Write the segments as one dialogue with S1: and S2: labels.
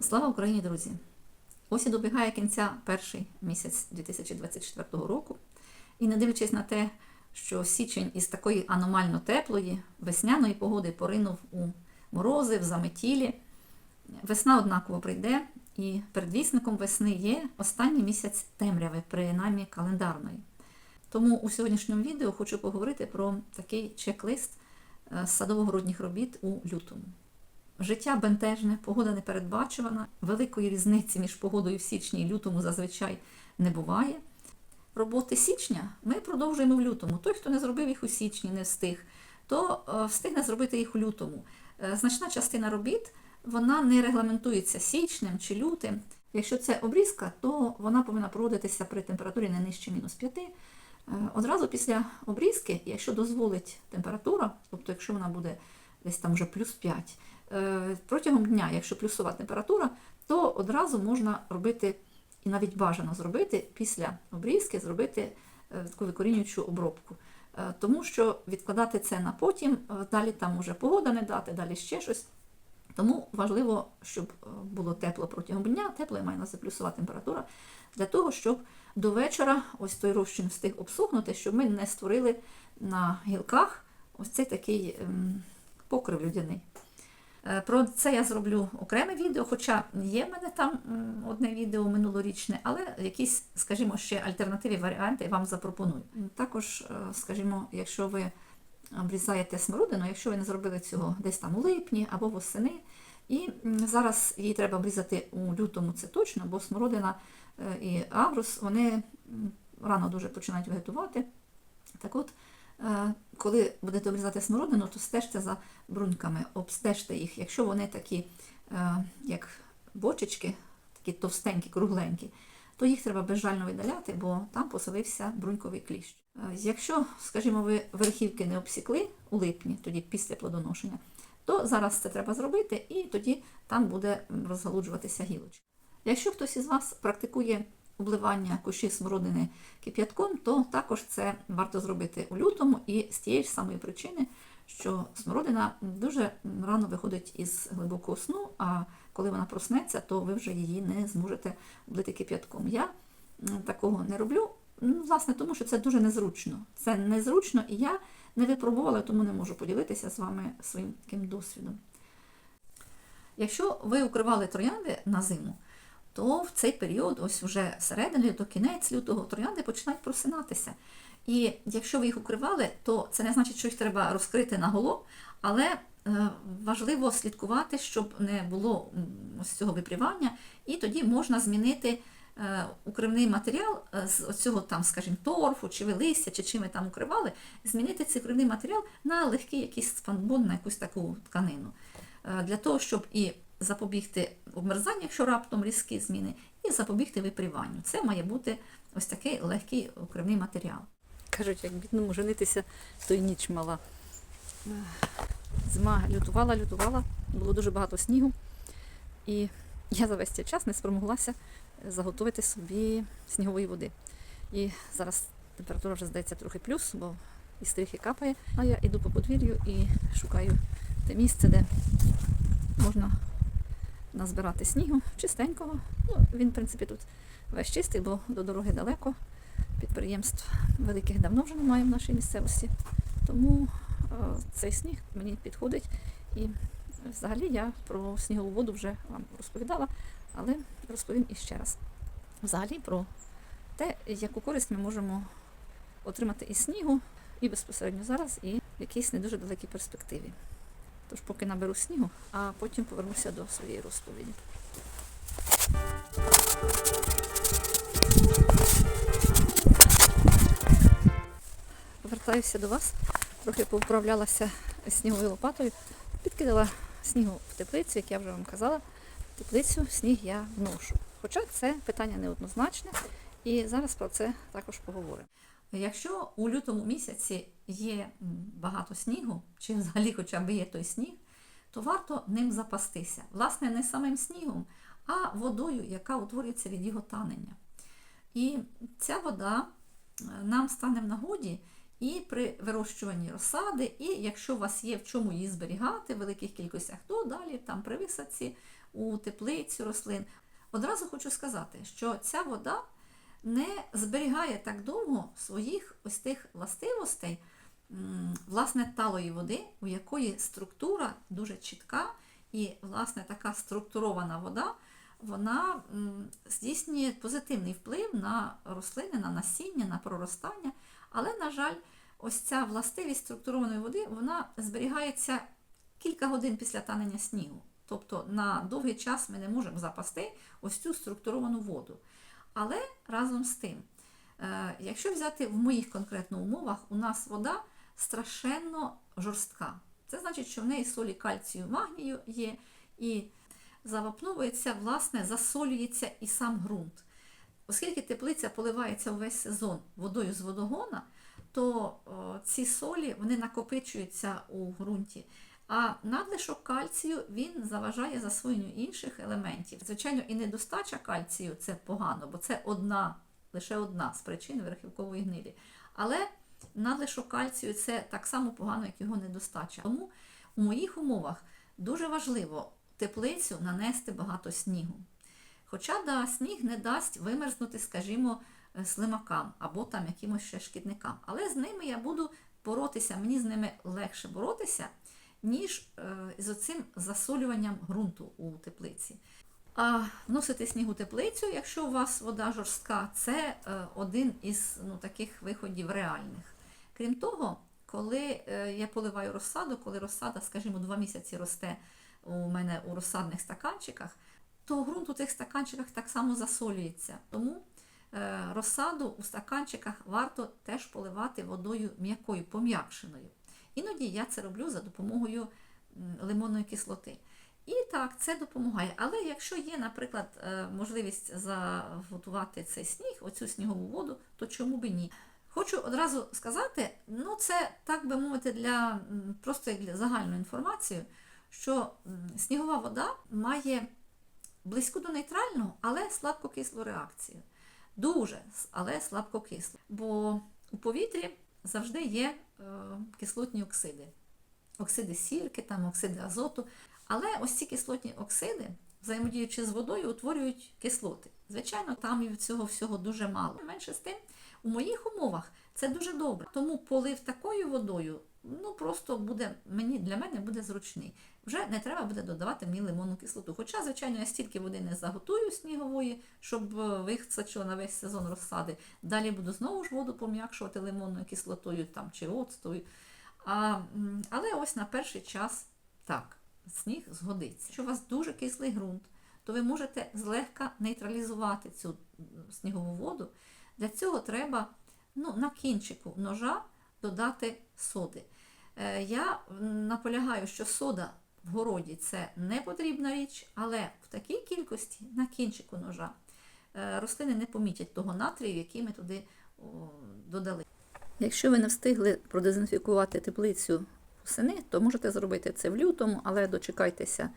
S1: Слава Україні, друзі! Ось і добігає кінця перший місяць 2024 року. І не дивлячись на те, що січень із такої аномально теплої весняної погоди поринув у морози, в заметілі, весна однаково прийде, і передвісником весни є останній місяць темряви, принаймні календарної. Тому у сьогоднішньому відео хочу поговорити про такий чек-лист е, садово-городніх робіт у лютому. Життя бентежне, погода непередбачувана, великої різниці між погодою в січні і лютому зазвичай не буває. Роботи січня ми продовжуємо в лютому. Той, хто не зробив їх у січні, не встиг, то е, встигне зробити їх у лютому. Е, Значна частина робіт вона не регламентується січнем чи лютим. Якщо це обрізка, то вона повинна проводитися при температурі не нижче мінус 5. Е, Одразу після обрізки, якщо дозволить температура, тобто якщо вона буде десь там вже плюс 5, е, протягом дня, якщо плюсова температура, то одразу можна робити, і навіть бажано зробити після обрізки, зробити е, таку викорінюючу обробку. Е, Тому що відкладати це на потім, е, далі там може погода не дати, далі ще щось. Тому важливо, щоб е, було тепло протягом дня, тепло я маю на плюсова температура, для того, щоб до вечора ось той розчин встиг обсохнути, щоб ми не створили на гілках ось цей такий ем, покрив людяний. Е, Про це я зроблю окреме відео, хоча є в мене там одне відео минулорічне, але якісь, скажімо, ще альтернативні варіанти вам запропоную. Також, е, скажімо, якщо ви обрізаєте смородину, якщо ви не зробили цього десь там у липні або восени, і зараз її треба обрізати у лютому, це точно, бо смородина е, і агрус вони рано дуже починають вегетувати. Так от, коли будете обрізати смородину, то стежте за бруньками, обстежте їх. Якщо вони такі, е, як бочечки, такі товстенькі, кругленькі, то їх треба безжально видаляти, бо там поселився бруньковий кліщ. Е, Якщо, скажімо, ви верхівки не обсікли у липні, тоді після плодоношення, то зараз це треба зробити, і тоді там буде розгалуджуватися гілочка. Якщо хтось із вас практикує обливання кущів смородини кип'ятком, то також це варто зробити у лютому і з тієї ж самої причини, що смородина дуже рано виходить із глибокого сну, а коли вона проснеться, то ви вже її не зможете облити кип'ятком. Я такого не роблю, ну, власне, тому що це дуже незручно. Це незручно, і я не випробувала, тому не можу поділитися з вами своїм таким досвідом. Якщо ви укривали троянди на зиму, то в цей період, ось вже середини до кінець лютого, троянди починають просинатися. І якщо ви їх укривали, то це не значить, що їх треба розкрити наголо, але е, важливо слідкувати, щоб не було ось цього випрівання, і тоді можна змінити е, укривний матеріал е, з оцього там, скажімо, торфу, чи листя, чи чим ви там укривали, змінити цей укривний матеріал на легкий якийсь спанбон, на якусь таку тканину. Для того, щоб і запобігти обмерзанню, якщо раптом різкі зміни, і запобігти випріванню. Це має бути ось такий легкий укривний матеріал.
S2: Кажуть, як бідному женитися, то й ніч мала. Зима лютувала, лютувала, було дуже багато снігу. І я за весь цей час не спромоглася заготовити собі снігової води. І зараз температура вже здається трохи плюс, бо і стріхи капає. А я йду по подвір'ю і шукаю те місце, де можна назбирати снігу чистенького. Ну, він, в принципі, тут весь чистий, бо до дороги далеко. Підприємств великих давно вже немає в нашій місцевості. Тому е, цей сніг мені підходить. І взагалі я про снігову воду вже вам розповідала, але розповім іще раз. Взагалі про те, яку користь ми можемо отримати із снігу і безпосередньо зараз, і в якійсь не дуже далекій перспективі. Тож поки наберу снігу, а потім повернуся до своєї розповіді. Повертаюся до вас, трохи повправлялася сніговою лопатою, підкидала снігу в теплицю, як я вже вам казала. В теплицю сніг я вношу. Хоча це питання неоднозначне, і зараз про це також поговоримо.
S1: Якщо у лютому місяці є багато снігу, чи взагалі хоча б є той сніг, то варто ним запастися. Власне, не самим снігом, а водою, яка утворюється від його танення. І ця вода е, нам стане в нагоді і при вирощуванні розсади, і якщо у вас є в чому її зберігати в великих кількостях, то далі там при висадці у теплицю рослин. Одразу хочу сказати, що ця вода не зберігає так довго своїх ось тих властивостей, власне, талої води, у якої структура дуже чітка, і, власне, така структурована вода, вона здійснює позитивний вплив на рослини, на насіння, на проростання. Але, на жаль, ось ця властивість структурованої води вона зберігається кілька годин після танення снігу. Тобто на довгий час ми не можемо запасти ось цю структуровану воду. Але разом з тим, е, якщо взяти в моїх конкретно умовах, у нас вода страшенно жорстка. Це значить, що в неї солі кальцію, магнію є, і завапновується, власне, засолюється і сам ґрунт. Оскільки теплиця поливається увесь сезон водою з водогона, то ці солі вони накопичуються у ґрунті. А надлишок кальцію він заважає засвоєнню інших елементів. Звичайно, і недостача кальцію це погано, бо це одна, лише одна з причин верхівкової гнилі. Але надлишок кальцію це так само погано, як його недостача. Тому у моїх умовах дуже важливо теплицю нанести багато снігу. Хоча да, сніг не дасть вимерзнути, скажімо, е, слимакам або там якимось ще шкідникам. Але з ними я буду боротися, мені з ними легше боротися, ніж е, з оцим засолюванням ґрунту у теплиці. А вносити сніг у теплицю, якщо у вас вода жорстка, це е, один із ну, таких виходів реальних. Крім того, коли е, я поливаю розсаду, коли розсада, скажімо, два місяці росте у мене у розсадних стаканчиках, то ґрунт у цих стаканчиках так само засолюється. Тому розсаду у стаканчиках варто теж поливати водою м'якою, пом'якшеною. Іноді я це роблю за допомогою лимонної кислоти. І так, це допомагає. Але якщо є, наприклад, е, можливість заготувати цей сніг, оцю снігову воду, то чому би ні? Хочу одразу сказати, ну це так би мовити, для просто для загальної інформації, що снігова вода має близьку до нейтральну, але слабкокислу реакцію. Дуже, але слабкокислу. Бо у повітрі завжди є кислотні оксиди. Оксиди сірки, там, оксиди азоту. Але ось ці кислотні оксиди, взаємодіючи з водою, утворюють кислоти. Звичайно, там і цього всього дуже мало. Менше з тим, у моїх умовах це дуже добре. Тому полив такою водою, ну просто буде мені для мене буде зручний. Вже не треба буде додавати мені лимонну кислоту. Хоча, звичайно, я стільки води не заготую снігової, щоб е, вистачило на весь сезон розсади. Далі буду знову ж воду пом'якшувати лимонною кислотою там, чи оцтою. А, але ось на перший час так, сніг згодиться. Якщо у вас дуже кислий ґрунт, то ви можете злегка нейтралізувати цю снігову воду. Для цього треба ну, на кінчику ножа додати соди. Е, Я наполягаю, що сода в городі це не потрібна річ, але в такій кількості на кінчику ножа е, рослини не помітять того натрію, який ми туди додали. Якщо ви не встигли продезінфікувати теплицю восени, то можете зробити це в лютому, але дочекайтеся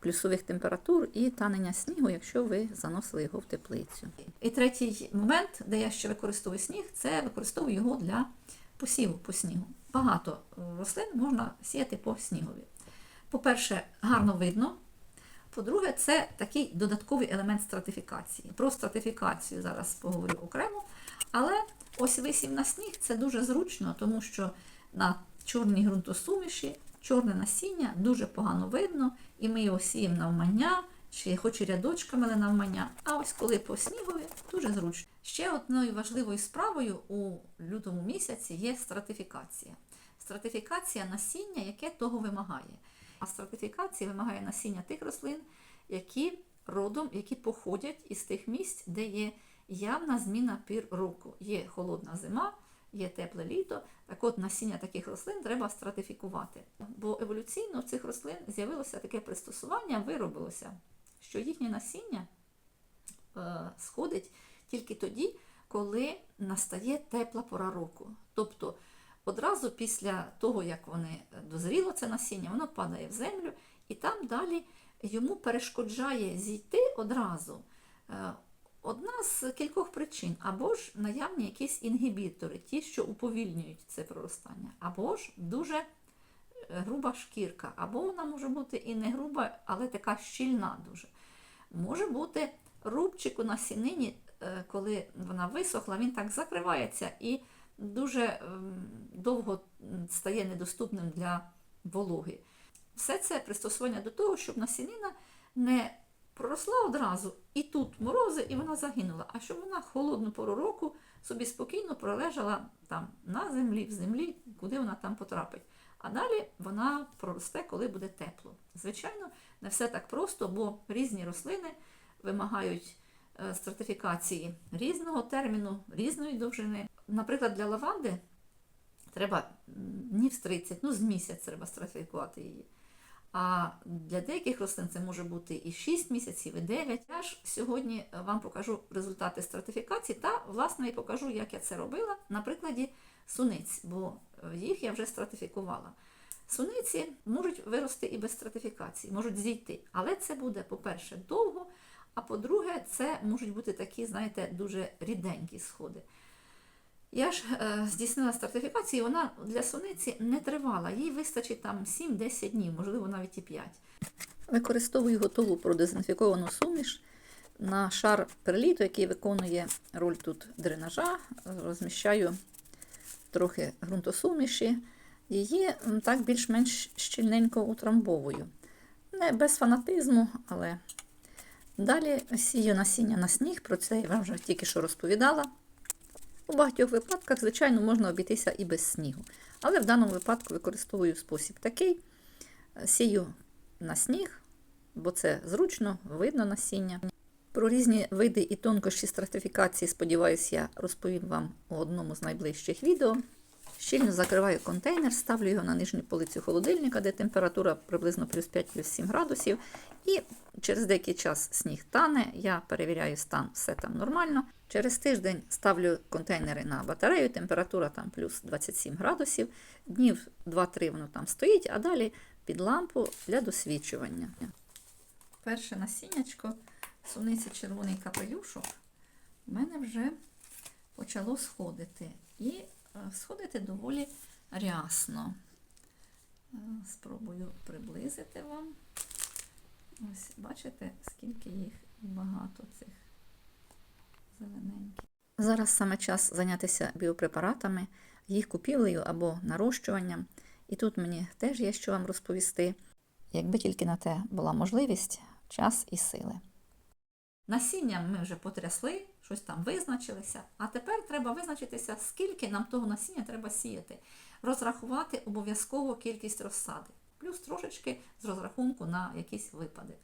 S1: плюсових температур і танення снігу, якщо ви заносили його в теплицю. І третій момент, де я ще використовую сніг, це використовую його для посіву по снігу. Багато е, рослин можна сіяти по снігові. По-перше, гарно видно. По-друге, це такий додатковий елемент стратифікації. Про стратифікацію зараз поговорю окремо. Але ось висів на сніг це дуже зручно, тому що на чорній ґрунтосуміші чорне насіння дуже погано видно, і ми його сіємо навмання, чи хоч рядочками, але навмання. А ось коли по снігові, дуже зручно. Ще одною важливою справою у лютому місяці є стратифікація. Стратифікація насіння, яке того вимагає. А стратифікація вимагає насіння тих рослин, які родом, які походять із тих місць, де є явна зміна пір року. Є холодна зима, є тепле літо. Так от насіння таких рослин треба стратифікувати. Бо еволюційно в цих рослин з'явилося таке пристосування, виробилося, що їхнє насіння е, сходить тільки тоді, коли настає тепла пора року. Тобто одразу після того, як вони е, дозріло це насіння, воно падає в землю, і там далі йому перешкоджає зійти одразу е, одна з кількох причин, або ж наявні якісь інгібітори, ті, що уповільнюють це проростання, або ж дуже е, груба шкірка, або вона може бути і не груба, але така щільна дуже. Може бути рубчик у насінині, е, коли вона висохла, він так закривається і дуже ем, довго стає недоступним для вологи. Все це пристосування до того, щоб насінина не проросла одразу, і тут морози, і вона загинула, а щоб вона холодну пору року собі спокійно пролежала там на землі, в землі, куди вона там потрапить. А далі вона проросте, коли буде тепло. Звичайно, не все так просто, бо різні рослини вимагають е, стратифікації різного терміну, різної довжини. Наприклад, для лаванди треба днів з 30, ну з місяць треба стратифікувати її. А для деяких рослин це може бути і 6 місяців, і 9. Я ж сьогодні е, вам покажу результати стратифікації та, власне, і покажу, як я це робила на прикладі суниць, бо е, їх я вже стратифікувала. Суниці можуть вирости і без стратифікації, можуть зійти. Але це буде, по-перше, довго, а по-друге, це можуть бути такі, знаєте, дуже ріденькі сходи. Я ж е, здійснила стратифікацію, вона для суниці не тривала. Їй вистачить там 7-10 днів, можливо, навіть і 5. Використовую готову продезінфіковану суміш на шар перліту, який виконує роль тут дренажа. Розміщаю трохи ґрунтосуміші. Її так більш-менш щільненько утрамбовую. Не без фанатизму, але далі сію насіння на сніг, про це я вам вже тільки що розповідала. У багатьох випадках, звичайно, можна обійтися і без снігу. Але в даному випадку використовую спосіб такий: сію на сніг, бо це зручно, видно насіння. Про різні види і тонкощі стратифікації, сподіваюся, я розповім вам у одному з найближчих відео. Щільно закриваю контейнер, ставлю його на нижню полицю холодильника, де температура приблизно плюс 5 плюс 7 градусів. І через деякий час сніг тане, я перевіряю стан, все там нормально. Через тиждень ставлю контейнери на батарею, температура там плюс 27 градусів. Днів 2-3 воно там стоїть, а далі під лампу для досвідчування. Перше насіннячко суниці червоний капелюшок в мене вже почало сходити. І е, сходити доволі рясно. Е, Спробую приблизити вам. Ось, бачите, скільки їх багато цих зелененьких. Зараз саме час зайнятися біопрепаратами, їх купівлею або нарощуванням. І тут мені теж є що вам розповісти, якби тільки на те була можливість, час і сили. Насінням ми вже потрясли, щось там визначилися, а тепер треба визначитися, скільки нам того насіння треба сіяти, розрахувати обов'язково кількість розсади, плюс трошечки з розрахунку на якісь випадок.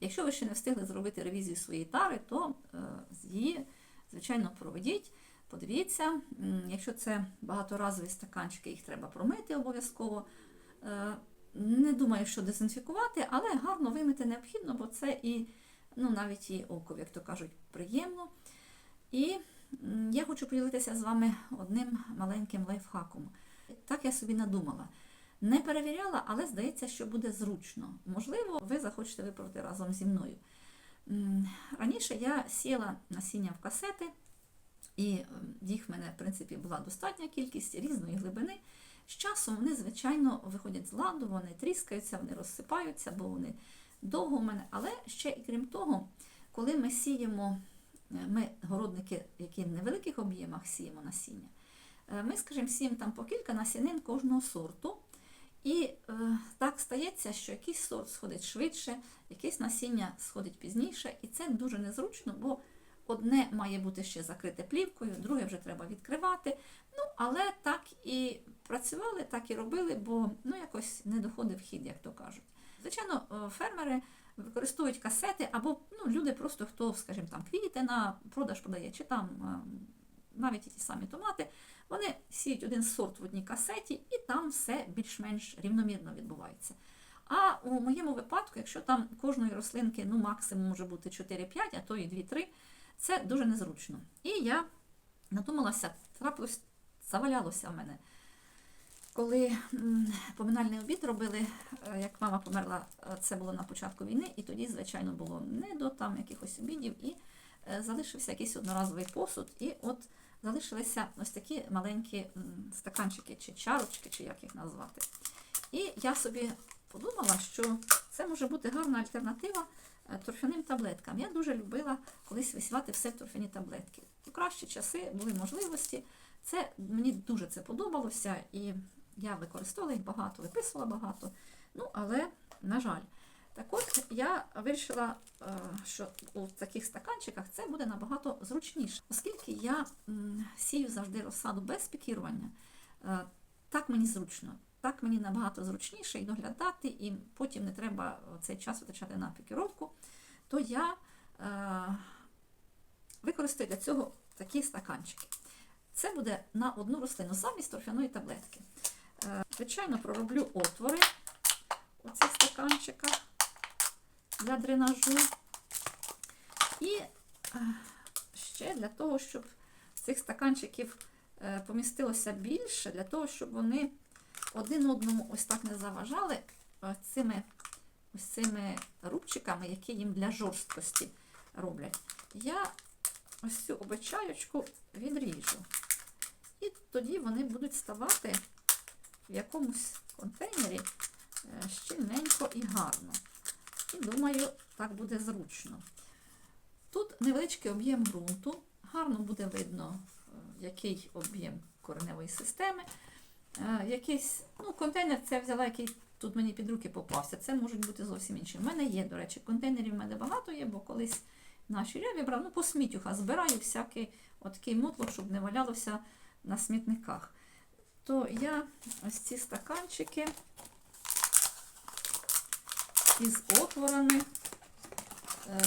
S1: Якщо ви ще не встигли зробити ревізію своєї тари, то е, її, звичайно, проведіть. Подивіться, якщо це багаторазові стаканчики, їх треба промити обов'язково. Е, Не думаю, що дезінфікувати, але гарно вимити необхідно, бо це і ну, навіть і око, як то кажуть, приємно. І я хочу поділитися з вами одним маленьким лайфхаком. Так я собі надумала. Не перевіряла, але здається, що буде зручно. Можливо, ви захочете виправити разом зі мною. Раніше я сіяла насіння в касети, і їх в мене, в принципі, була достатня кількість різної глибини. З часом вони, звичайно, виходять з ладу, вони тріскаються, вони розсипаються, бо вони довго в мене. Але ще і крім того, коли ми сіємо, е, ми городники, які в невеликих об'ємах сіємо насіння, е, ми, скажімо, сіємо там по кілька насінин кожного сорту. І е, так стається, що якийсь сорт сходить швидше, якесь насіння сходить пізніше, і це дуже незручно, бо одне має бути ще закрите плівкою, друге вже треба відкривати. Ну, але так і працювали, так і робили, бо ну, якось не доходив хід, як то кажуть. Звичайно, е, фермери використовують касети, або ну, люди просто хто, скажімо, там квіти на продаж подає, чи там е, навіть ті самі томати, вони сіють один сорт в одній касеті, і там все більш-менш рівномірно відбувається. А у моєму випадку, якщо там кожної рослинки ну, максимум може бути 4-5, а то і 2-3, це дуже незручно. І я надумалася, трапилось, завалялося в мене. Коли поминальний обід робили, е, як мама померла, е, це було на початку війни, і тоді, звичайно, було не до там якихось обідів. І залишився якийсь одноразовий посуд, і от залишилися ось такі маленькі стаканчики чи чарочки, чи як їх назвати. І я собі подумала, що це може бути гарна альтернатива е, торфяним таблеткам. Я дуже любила колись висівати все в торфяні таблетки. У кращі часи були можливості. Це мені дуже це подобалося, і я використовувала їх багато, виписувала багато. Ну, але, на жаль, так от я вирішила, е, що у таких стаканчиках це буде набагато зручніше, оскільки я сію завжди розсаду без пікірування. Е, Так мені зручно. Так мені набагато зручніше і доглядати, і потім не треба цей час витрачати на пікіровку, то я е, використаю для цього такі стаканчики. Це буде на одну рослину замість торфяної таблетки. Е, Звичайно, пророблю отвори у цих стаканчиках для дренажу. І е, ще для того, щоб цих стаканчиків е, помістилося більше, для того, щоб вони один одному ось так не заважали е, цими, ось цими рубчиками, які їм для жорсткості роблять. Я ось цю обичаючку відріжу. І тоді вони будуть ставати в якомусь контейнері щільненько і гарно. Думаю, так буде зручно. Тут невеличкий об'єм ґрунту, гарно буде видно, е, який об'єм кореневої системи. Е, Якийсь, ну, контейнер це взяла, який тут мені під руки попався. Це можуть бути зовсім інші. У мене є, до речі, контейнерів в мене багато є, бо колись наші рябі брав, ну, по сміттюха збираю всякий отакий мотлох, щоб не валялося на смітниках. То я ось ці стаканчики із отворами е,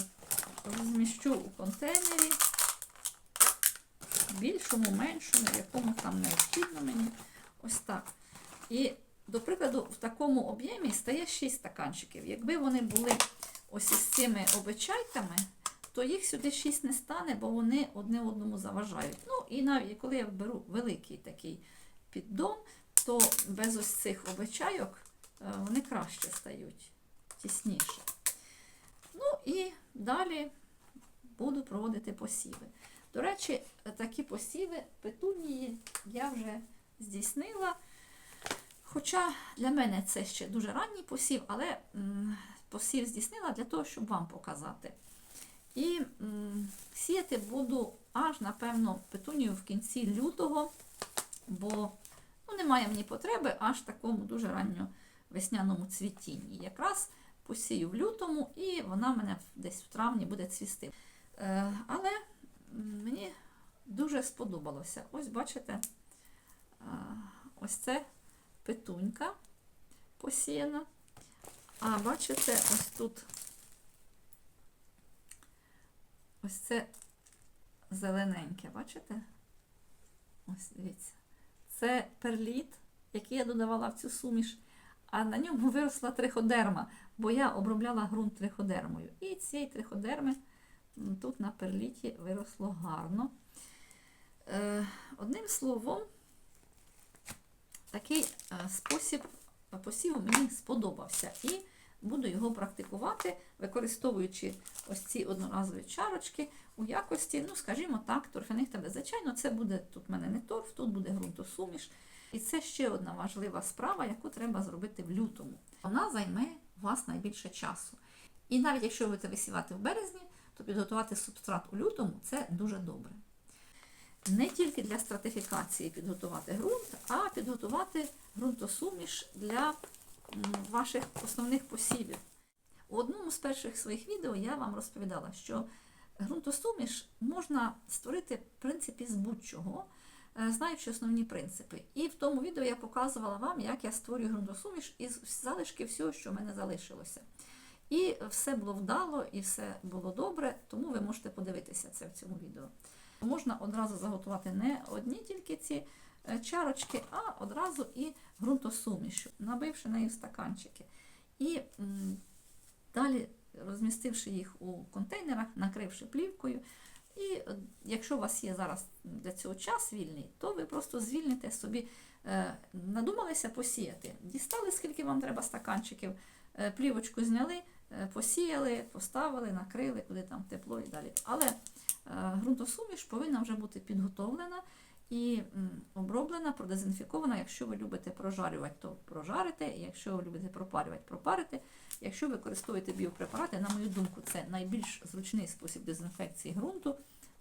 S1: розміщу у контейнері, більшому, меншому, якому там необхідно мені. Ось так. І, до прикладу, в такому об'ємі стає 6 стаканчиків. Якби вони були ось із цими обичайками, то їх сюди 6 не стане, бо вони одне одному заважають. Ну, і навіть коли я беру великий такий піддон, то без ось цих обичайок е, вони краще стають, тісніше. Ну і далі буду проводити посіви. До речі, такі посіви петунії я вже здійснила. Хоча для мене це ще дуже ранній посів, але посів здійснила для того, щоб вам показати. І сіяти буду аж, напевно, петунію в кінці лютого, бо ну, немає мені потреби аж такому дуже ранньо весняному цвітінні. Якраз посію в лютому, і вона мене десь в травні буде цвісти. Е, але мені дуже сподобалося. Ось бачите, е, ось це петунька посіяна. А бачите, ось тут ось це зелененьке, бачите? Ось дивіться. Це перліт, який я додавала в цю суміш, а на ньому виросла триходерма, бо я обробляла ґрунт триходермою. І цієї триходерми тут на перліті виросло гарно. Е, Одним словом, такий е, спосіб посіву мені сподобався. І буду його практикувати, використовуючи ось ці одноразові чарочки у якості, ну, скажімо так, торфяних таблет. Звичайно, це буде тут в мене не торф, тут буде ґрунтосуміш. І це ще одна важлива справа, яку треба зробити в лютому. Вона займе у вас найбільше часу. І навіть якщо ви будете висівати в березні, то підготувати субстрат у лютому це дуже добре. Не тільки для стратифікації підготувати ґрунт, а підготувати ґрунтосуміш для ваших основних посівів. У одному з перших своїх відео я вам розповідала, що ґрунтосуміш можна створити в принципі з будь-чого, знаючи основні принципи. І в тому відео я показувала вам, як я створюю ґрунтосуміш із залишки всього, що в мене залишилося. І все було вдало, і все було добре, тому ви можете подивитися це в цьому відео. Можна одразу заготувати не одні тільки ці е, чарочки, а одразу і ґрунтосуміш, набивши нею стаканчики. І далі розмістивши їх у контейнерах, накривши плівкою. І е, якщо у вас є зараз для цього час вільний, то ви просто звільните собі, е, надумалися посіяти. Дістали, скільки вам треба стаканчиків, е, плівочку зняли, посіяли, поставили, накрили, куди там тепло і далі. Але ґрунтосуміш повинна вже бути підготовлена і оброблена, продезінфікована. Якщо ви любите прожарювати, то прожарите. Якщо ви любите пропарювати, пропарите. Якщо ви використовуєте біопрепарати, на мою думку, це найбільш зручний спосіб дезінфекції ґрунту,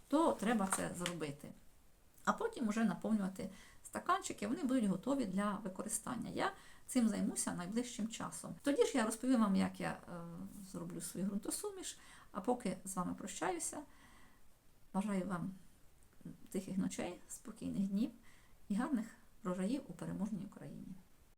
S1: то треба це зробити. А потім вже наповнювати стаканчики, вони будуть готові для використання. Я цим займуся найближчим часом. Тоді ж я розповім вам, як я е, зроблю свою ґрунтосуміш, а поки з вами прощаюся. Бажаю вам тихих ночей, спокійних днів і гарних врожаїв у переможній Україні.